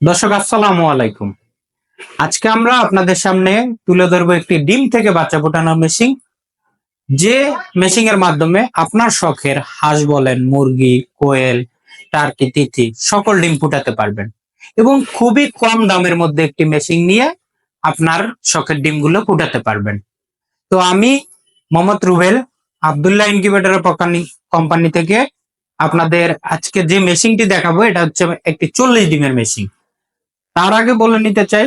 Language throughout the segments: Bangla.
দর্শক, আসসালামু আলাইকুম। আজকে আমরা আপনাদের সামনে তুলে ধরবো একটি ডিম থেকে বাচ্চা ফোটানোর মেশিন যে মেশিং এর মাধ্যমে আপনার শখের হাঁস বলেন, মুরগি, কোয়েল টার্কি তিথি সকল ডিম ফুটাতে পারবেন এবং খুবই কম দামের মধ্যে একটি মেশিন নিয়ে আপনার শখের ডিমগুলো ফুটাতে পারবেন। তো আমি মোহাম্মদ রুবেল, আবদুল্লাহ ইনকিউবেটর কোম্পানি থেকে আপনাদের আজকে যে মেশিনটি দেখাবো, এটা হচ্ছে একটি চল্লিশ ডিমের মেশিন তার আগে বলে নিতে চাই,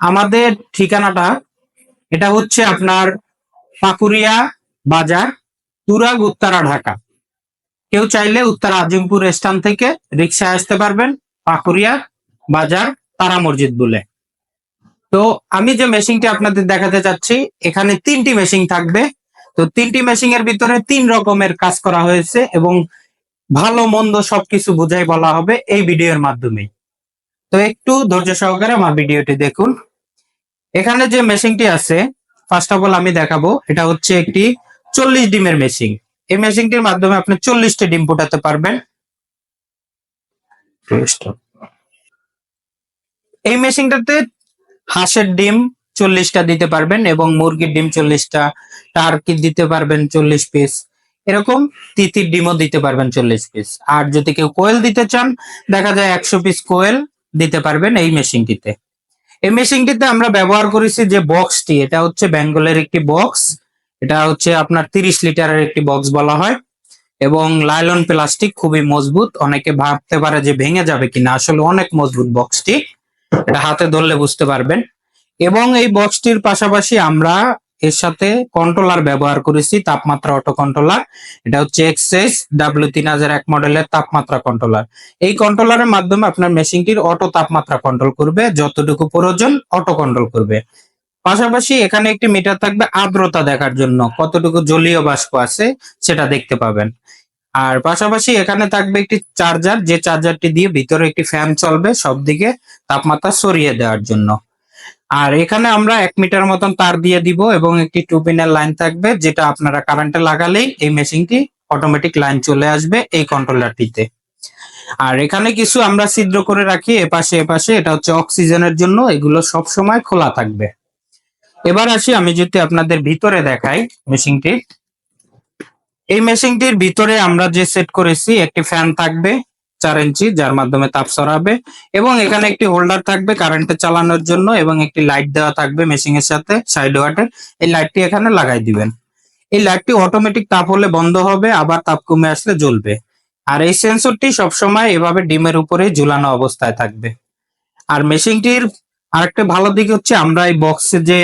আমাদের ঠিকানাটা, এটা হচ্ছে আপনার পাকুরিয়া বাজার, তুরাগ, উত্তরা, ঢাকা। কেউ চাইলে উত্তরা আজিমপুর স্থান থেকে রিক্সায় আসতে পারবেন, পাকুরিয়া বাজার, তারা মসজিদ বলে। তো আমি যে মেশিনটি আপনাদের দেখাতে চাচ্ছি, এখানে তিনটি মেশিন থাকবে। তো তিনটি মেশিন এর ভিতরে তিন রকমের কাজ করা হয়েছে এবং ভালো, মন্দ সবকিছু বুঝাই বলা হবে এই ভিডিওর মাধ্যমে। তো একটু ধৈর্য সহকারে আমার ভিডিওটি দেখুন। এখানে যে মেশিনটি আছে ফার্স্ট অফ অল আমি দেখাবো, এটা হচ্ছে একটি চল্লিশ ডিমের মেশিন। এই মেশিনটির মাধ্যমে আপনি চল্লিশটি ডিম ফোটাতে পারবেন। এই মেশিনটাতে হাঁসের ডিম চল্লিশটা দিতে পারবেন এবং মুরগির ডিম চল্লিশটা, টার্কি দিতে পারবেন চল্লিশ পিস এরকম তিতির ডিমও দিতে পারবেন চল্লিশ পিস আর যদি কেউ কোয়েল দিতে চান, দেখা যায় একশো পিস কোয়েল দিতে পারবেন এই মেশিনটিতে। এই মেশিনটিতে আমরা ব্যবহার করেছি যে বক্সটি, এটা হচ্ছে বেঙ্গলের একটি বক্স, এটা হচ্ছে আপনার তিরিশ লিটারের একটি বক্স বলা হয়, এবং লাইলন প্লাস্টিক খুবই মজবুত, অনেকে ভাবতে পারে যে ভেঙে যাবে কিনা, আসলে অনেক মজবুত বক্সটি, এটা হাতে ধরলে বুঝতে পারবেন। এবং এই বক্সটির পাশাপাশি আমরা এর সাথে কন্ট্রোলার ব্যবহার করেছি, তাপমাত্রা অটো কন্ট্রোলার এটা হচ্ছে এক্সএস ডাব্লিউ তিন হাজার এক মডেলের তাপমাত্রা কন্ট্রোলার এই কন্ট্রোলারের মাধ্যমে আপনার মেশিনটির অটো তাপমাত্রা কন্ট্রোল করবে, যতটুকু প্রয়োজন অটো কন্ট্রোল করবে। পাশাপাশি এখানে একটি মিটার থাকবে আর্দ্রতা দেখার জন্য, কতটুকু জলীয় বাষ্প আছে সেটা দেখতে পাবেন। আর পাশাপাশি এখানে থাকবে একটি চার্জার যে চার্জারটি দিয়ে ভিতরে একটি ফ্যান চলবে সব দিকে তাপমাত্রা সরিয়ে দেওয়ার জন্য। আর এখানে আমরা এক মিটার মতন তার দিয়ে দিব এবং একটি টু পিনের লাইন থাকবে, যেটা আপনারা কারেন্টে লাগালেই এই মেশিনটি অটোমেটিক লাইন চলে আসবে এই কন্ট্রোলারটিতে আর এখানে কিছু আমরা ছিদ্র করে রাখি, এপাশে এপাশে, এটা হচ্ছে অক্সিজেনের জন্য, এগুলো সব সময় খোলা থাকবে। এবার আসি, আমি যদি আপনাদের ভিতরে দেখাই মেশিনটি এই মেশিনটির ভিতরে আমরা যে সেট করেছি, একটি ফ্যান থাকবে চার ইঞ্চি, যার মাধ্যমে তাপ সরাবে এবং এখানে একটি হোল্ডার থাকবে কারেন্টে চালানোর জন্য এবং একটি লাইট দেওয়া থাকবে মেশিন এর সাথে সাইড ওয়াটের এই লাইটটি এখানে লাগাই দিবেন। এই লাইটটি অটোমেটিক তাপ হলে বন্ধ হবে, আবার তাপ কমে আসলে জ্বলবে। আর এই সেন্সরটি সবসময় এভাবে ডিমের উপরে ঝুলানো অবস্থায় থাকবে। আর মেশিনটির আরেকটা ভালো দিক হচ্ছে, আমরা এই বক্সে যে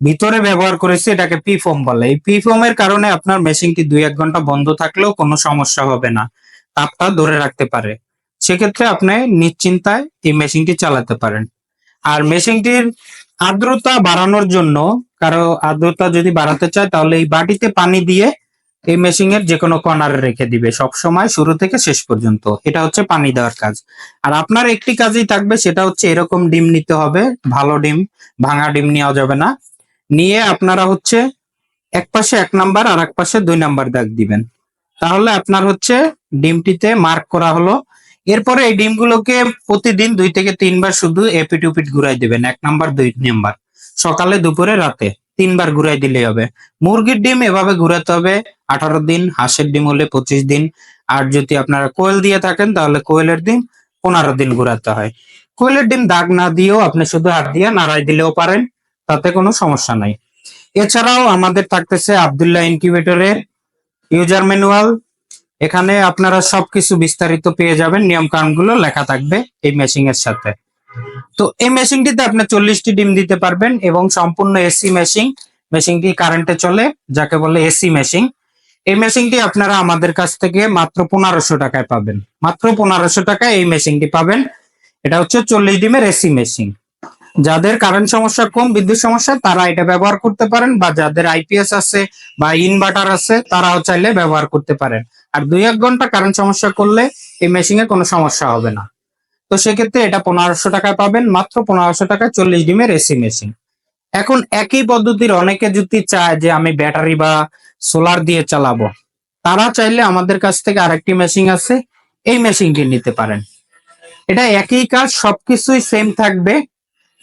ভিতরে ব্যবহার করেছি, এটাকে পি ফোম বলে। এই পি ফোমের কারণে আপনার মেশিনটি দুই এক ঘণ্টা বন্ধ থাকলেও কোনো সমস্যা হবে না। তাপটা ধরে রাখতে পারে। সেক্ষেত্রে আপনি নিশ্চিন্তায় এই মেশিনটি চালাতে পারেন। আর মেশিনটির আর্দ্রতা বাড়ানোর জন্য, কারও আর্দ্রতা যদি বাড়াতে চায়, তাহলে এই বাটিতে পানি দিয়ে এই মেশিন এর যে কোনো কর্নারে রেখে দিবে। সব সময় শুরু থেকে শেষ পর্যন্ত। এটা হচ্ছে পানি দেওয়ার কাজ। আর আপনার একটি কাজই থাকবে, সেটা হচ্ছে এরকম ডিম নিতে হবে। ভালো ডিম, ভাঙা ডিম নেওয়া যাবে না। নিয়ে আপনারা হচ্ছে এক পাশে এক নাম্বার আর এক পাশে দুই নাম্বার দাগ দিবেন। তাহলে আপনার হচ্ছে ডিমটিতে মার্ক করা হলো। এরপরে এই ডিমগুলোকে প্রতিদিন দুই থেকে তিনবার শুধু এপিট উপিট ঘুরাই দিবেন। এক নাম্বার, দুই নাম্বার। সকালে, দুপুরে, রাতে তিনবার ঘুরাই দিলে হবে। মুরগির ডিম এভাবে ঘুরাতে হবে। আঠারো দিন, হাঁসের ডিম হলে পঁচিশ দিন। আর যদি আপনারা কোয়েল দিয়ে থাকেন, তাহলে কোয়েলের ডিম পনেরো দিন ঘুরাতে হয়। কোয়েলের ডিম দাগ না দিয়েও আপনি শুধু হাত দিয়ে নাড়াই দিলেও পারেন। তাতে কোনো সমস্যা নাই। এছাড়াও আমাদের থাকতেছে আবদুল্লাহ ইনকিউবেটরের ইউজার ম্যানুয়াল এখানে আপনারা সবকিছু বিস্তারিত পেয়ে যাবেন নিয়ম কানুনগুলো লেখা থাকবে এই মেশিং এর সাথে। তো এই মেশিনটিতে আপনি চল্লিশটি ডিম দিতে পারবেন এবং সম্পূর্ণ এসি মেশিন মেশিনটি কারেন্টে চলে, যাকে বলে এসি মেশিন এই মেশিনটি আপনারা আমাদের কাছ থেকে মাত্র পনেরোশো টাকায় পাবেন। মাত্র পনেরোশো টাকায় এই মেশিনটি পাবেন। এটা হচ্ছে চল্লিশ ডিমের এসি মেশিন যাদের কারেন্ট সমস্যা কম, বিদ্যুৎ সমস্যা, তারা এটা ব্যবহার করতে পারেন বা যাদের আইপিএস আছে বা ইনভার্টার আছে, তারাও চাইলে ব্যবহার করতে পারেন। আর দুই এক ঘণ্টা কারেন্ট সমস্যা করলে এই মেশিনে কোনো সমস্যা হবে না। তো সেক্ষেত্রে এটা পনেরোশো টাকায় পাবেন, মাত্র পনেরোশো টাকায় চল্লিশ ডিমের এসি মেশিন এখন একই পদ্ধতির অনেকে যদি চায় যে আমি ব্যাটারি বা সোলার দিয়ে চালাবো, তারা চাইলে আমাদের কাছ থেকে আরেকটি মেশিন আছে, এই মেশিনটি নিতে পারেন। এটা একই কাজ, সবকিছুই সেম থাকবে।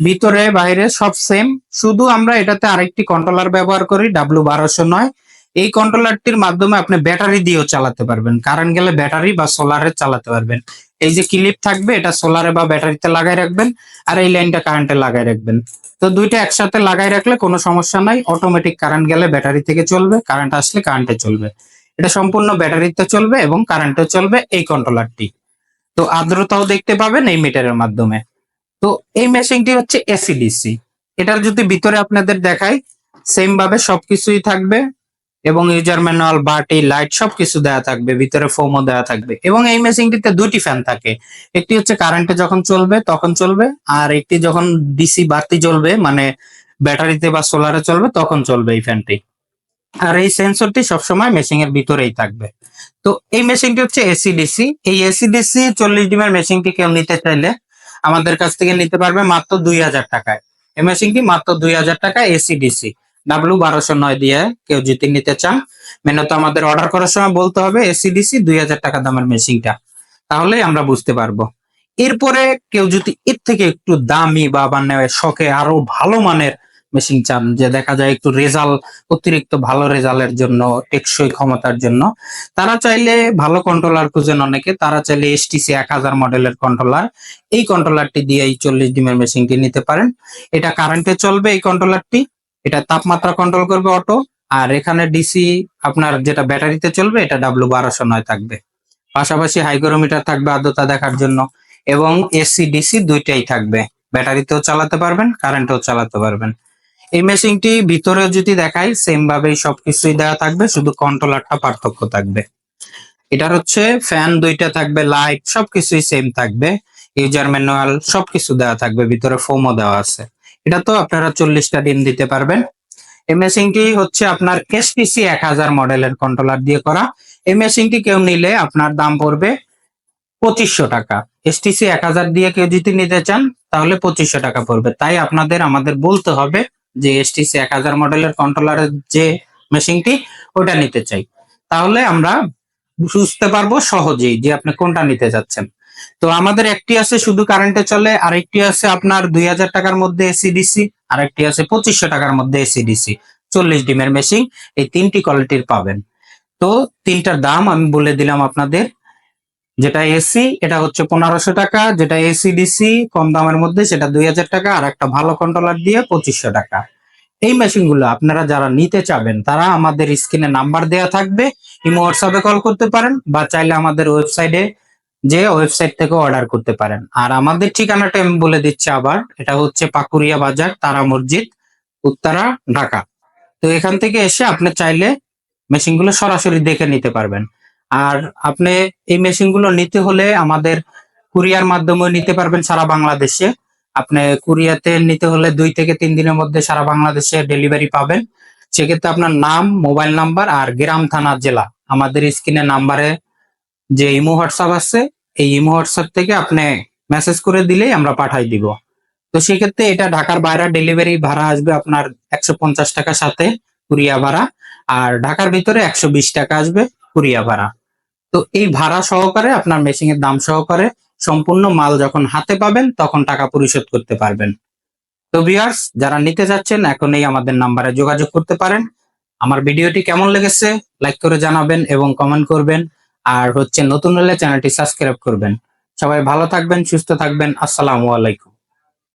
ভিতরে, বাইরে সব সেম শুধু আমরা এটাতে আরেকটি কন্ট্রোলার ব্যবহার করি ডাব্লু বারোশো নয়। এই কন্ট্রোলারটির মাধ্যমে আপনি ব্যাটারি দিয়েও চালাতে পারবেন। কারেন্ট গেলে ব্যাটারি বা সোলারে চালাতে পারবেন। এই যে ক্লিপ থাকবে, এটা সোলারে বা ব্যাটারিতে লাগাই রাখবেন আর এই লাইনটা কারেন্টে লাগাই রাখবেন। তো দুইটা একসাথে লাগাই রাখলে কোনো সমস্যা নাই। অটোমেটিক কারেন্ট গেলে ব্যাটারি থেকে চলবে কারেন্ট আসলে কারেন্টে চলবে। এটা সম্পূর্ণ ব্যাটারিতে চলবে এবং কারেন্টে চলবে এই কন্ট্রোলারটি তো আর্দ্রতাও দেখতে পাবেন এই মিটারের মাধ্যমে। তো এই মেশিনটি হচ্ছে এসিডিসি এটার যদি ভিতরে আপনাদের দেখাই সেম ভাবে সবকিছুই থাকবে এবং ইউজার ম্যানুয়াল বাটি লাইট সবকিছু দেওয়া থাকবে, ভিতরে ফোমও দেওয়া থাকবে এবং এই মেশিনটিতে দুটি ফ্যান থাকে। একটি হচ্ছে কারেন্টে যখন চলবে, তখন চলবে, আর একটি যখন ডিসি বাতি জ্বলবে মানে ব্যাটারিতে বা সোলারে চলবে, তখন চলবে এই ফ্যানটি আর এই সেন্সরটি সবসময় মেশিন এর ভিতরেই থাকবে। তো এই মেশিনটি হচ্ছে এসিডিসি এই এসিডিসি চল্লিশ ডিমের মেশিনটি কেউ নিতে চাইলে আমাদের কাছ থেকে নিতে পারবে মাত্র দুই হাজার টাকায়। এই মেশিনটি মাত্র দুই হাজার টাকা এসি ডিসি ডাব্লু বারোশো নয় দিয়ে কেউ যদি নিতে চান, মেনে তো আমাদের অর্ডার করার সময় বলতে হবে এসি ডিসি দুই হাজার টাকা দামের মেশিনটা তাহলে আমরা বুঝতে পারব। এরপরে কেউ যদি এর থেকে একটু দামি বা মানে শখে আরও ভালো মানের মেশিন চান, যে দেখা যায় একটু রেজাল্ট, অতিরিক্ত ভালো রেজাল্টের জন্য টেকসই ক্ষমতার জন্য। তারা চাইলে ভালো কন্ট্রোলার খুঁজেন অনেকে, তারা চাইলে এসটিসি এক হাজার মডেলের কন্ট্রোলার এই কন্ট্রোলারটি দিয়ে এই চল্লিশ ডিমের মেশিনটি নিতে পারেন। এটা কারেন্টে চলবে এই কন্ট্রোলারটি এটা তাপমাত্রা কন্ট্রোল করবে অটো আর এখানে ডিসি আপনার যেটা ব্যাটারিতে চলবে, এটা ডাব্লু বারোশো নয় থাকবে। পাশাপাশি হাইগ্রোমিটার থাকবে আর্দ্রতা দেখার জন্য, এবং এসি ডিসি দুইটাই থাকবে। ব্যাটারিতেও চালাতে পারবেন কারেন্টেও চালাতে পারবেন। এই মেশিনটি ভিতরে যদি দেখাই সেম ভাবেই সবকিছুই দেওয়া থাকবে, শুধু কন্ট্রোলারটা পার্থক্য থাকবে। এটার হচ্ছে ফ্যান দুইটা থাকবে লাইট সবকিছুই সেম থাকবে ইউজার ম্যানুয়াল সবকিছু দেওয়া থাকবে, ভিতরে ফোমও দেওয়া আছে। এটা তো আপনারা চল্লিশটা ডিম দিতে পারবেন। এই মেশিনটি হচ্ছে আপনার এসপিসি এক হাজার মডেলের কন্ট্রোলার দিয়ে করা। এই মেশিনটি কেউ নিলে আপনার দাম পড়বে পঁচিশশো টাকা। এসটিসি এক হাজার দিয়ে কেউ যদি নিতে চান, তাহলে পঁচিশশো টাকা পড়বে। তাই আপনাদের, আমাদের বলতে হবে যে এসটিসি এক হাজার মডেলের কন্ট্রোলারের যে মেশিনটি ওটা নিতে চাই। তাহলে আমরা বুঝতে পারব সহজেই যে আপনি কোনটা নিতে যাচ্ছেন তো আমাদের একটি আছে, শুধু কারেন্টে চলে, আরেকটি আছে আপনার দুই হাজার টাকার মধ্যে এসিডিসি আরেকটি আছে পঁচিশশো টাকার মধ্যে এসিডিসি চল্লিশ ডিমের মেশিন এই তিনটি কোয়ালিটির পাবেন। তো তিনটার দাম আমি বলে দিলাম আপনাদের। যেটা এসি এটা হচ্ছে পনেরোশো টাকা। যেটা এসি ডিসি কম দামের মধ্যে সেটা দুই হাজার টাকা। আর একটা ভালো কন্ট্রোলার দিয়ে পঁচিশশো টাকা। এই মেশিনগুলো আপনারা যারা নিতে চাবেন, তারা আমাদের স্ক্রিনে নাম্বার দেওয়া থাকবে। ইমো হোয়াটসঅ্যাপে কল করতে পারেন বা চাইলে আমাদের ওয়েবসাইটে যে ওয়েবসাইট থেকে অর্ডার করতে পারেন। আর আমাদের ঠিকানাটা আমি বলে দিচ্ছি আবার। এটা হচ্ছে পাকুরিয়া বাজার, তারা মসজিদ, উত্তরা, ঢাকা। তো এখান থেকে এসে আপনি চাইলে মেশিনগুলো সরাসরি দেখে নিতে পারবেন। আর আপনি এই মেশিনগুলো নিতে হলে আমাদের কুরিয়ার মাধ্যমে নিতে পারবেন সারা বাংলাদেশে। আপনি কুরিয়াতে নিতে হলে দুই থেকে তিন দিনের মধ্যে সারা বাংলাদেশে ডেলিভারি পাবেন। সেক্ষেত্রে আপনার নাম, মোবাইল নাম্বার আর গ্রাম, থানা, জেলা। আমাদের স্ক্রিনে নাম্বারে যে ইমো, হোয়াটসঅ্যাপ আছে, এই ইমো, হোয়াটসঅ্যাপ থেকে আপনি মেসেজ করে দিলেই আমরা পাঠাই দিব। তো সেক্ষেত্রে এটা ঢাকার বাইরে ডেলিভারি ভাড়া আসবে আপনার একশো পঞ্চাশ টাকার সাথে কুরিয়া ভাড়া। আর ঢাকার ভিতরে একশো বিশ টাকা আসবে কুরিয়া ভাড়া। তো এই ভাড়া সহকারে আপনার মেশিং এর দাম সহকারে সম্পূর্ণ মাল যখন হাতে পাবেন, তখন টাকা পরিশোধ করতে পারবেন। তো ভিউয়ার্স যারা নিতে যাচ্ছেন এখনই আমাদের নাম্বারে যোগাযোগ করতে পারেন। আমার ভিডিওটি কেমন লেগেছে লাইক করে জানাবেন এবং কমেন্ট করবেন। আর হচ্ছে নতুন হলে চ্যানেলটি সাবস্ক্রাইব করবেন। সবাই ভালো থাকবেন, সুস্থ থাকবেন। আসসালামু আলাইকুম।